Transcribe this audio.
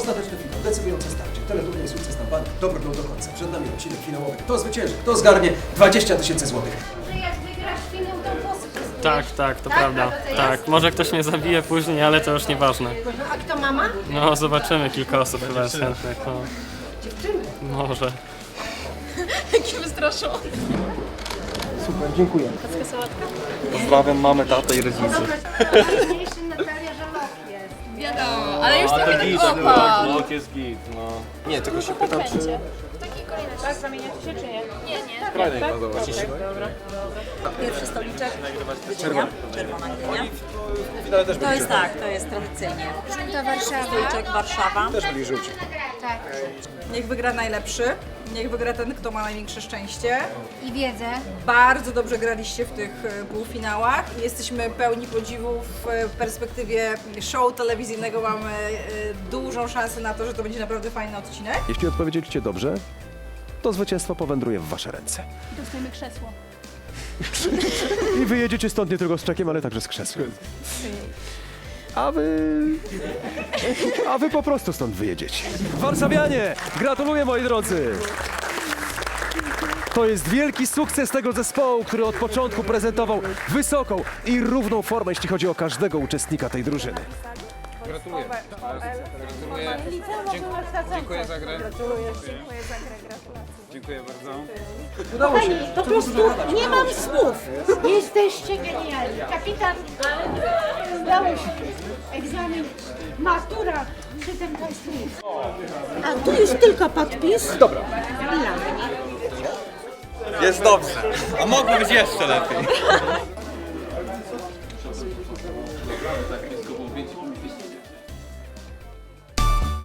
finał, decydujące starcie. Teleturniej sukces na bank dobrnął do końca. Przed nami odcinek finałowy. Kto zwycięży? Kto zgarnie 20 tysięcy złotych? że jak wygrasz finał, to włosy. Tak, tak, to Tak? prawda. A to jest? Tak, może ktoś mnie zabije później, ale to już nieważne. A kto mama? No, zobaczymy, kilka osób chyba jest chętnych. No. Dziewczyny. Może. Jaki wystraszony. Super, dziękuję. Pozdrawiam mamę, tatę i rodziców. Najważniejszy Natalia Żaloch jest. Wiadomo, ale już trochę tak opadł. Blok jest git, no. Nie, tylko się pytam, czy... Tak, zamieniacie się czy nie? Nie, nie. Fajnie, no dobra. Pierwszy stoliczek, Gdynia, czerwona Gdynia. To jest tak, to jest tradycyjnie. To Warszawa. Stoliczek Warszawa. Też byli żółci. Tak. Niech wygra najlepszy, niech wygra ten, kto ma największe szczęście. I wiedzę. Bardzo dobrze graliście w tych e, półfinałach. Jesteśmy pełni podziwu w e, perspektywie show telewizyjnego. Mamy e, dużą szansę na to, że to będzie naprawdę fajny odcinek. Jeśli odpowiedzieliście dobrze, to zwycięstwo powędruje w wasze ręce. Dostajemy krzesło. I wyjedziecie stąd nie tylko z czekiem, ale także z krzesłem. A wy... A wy po prostu stąd wyjedziecie. Warszawianie! Gratuluję moi drodzy! To jest wielki sukces tego zespołu, który od początku prezentował wysoką i równą formę, jeśli chodzi o każdego uczestnika tej drużyny. Dziękuję za grę. Dziękuję bardzo. Udało się. Po prostu nie mam słów. Jesteście genialni. Kapitan, udało się. Egzamin, matura, przytem. A tu jest tylko podpis. Dobra. Jest dobrze. A mogło być jeszcze lepiej.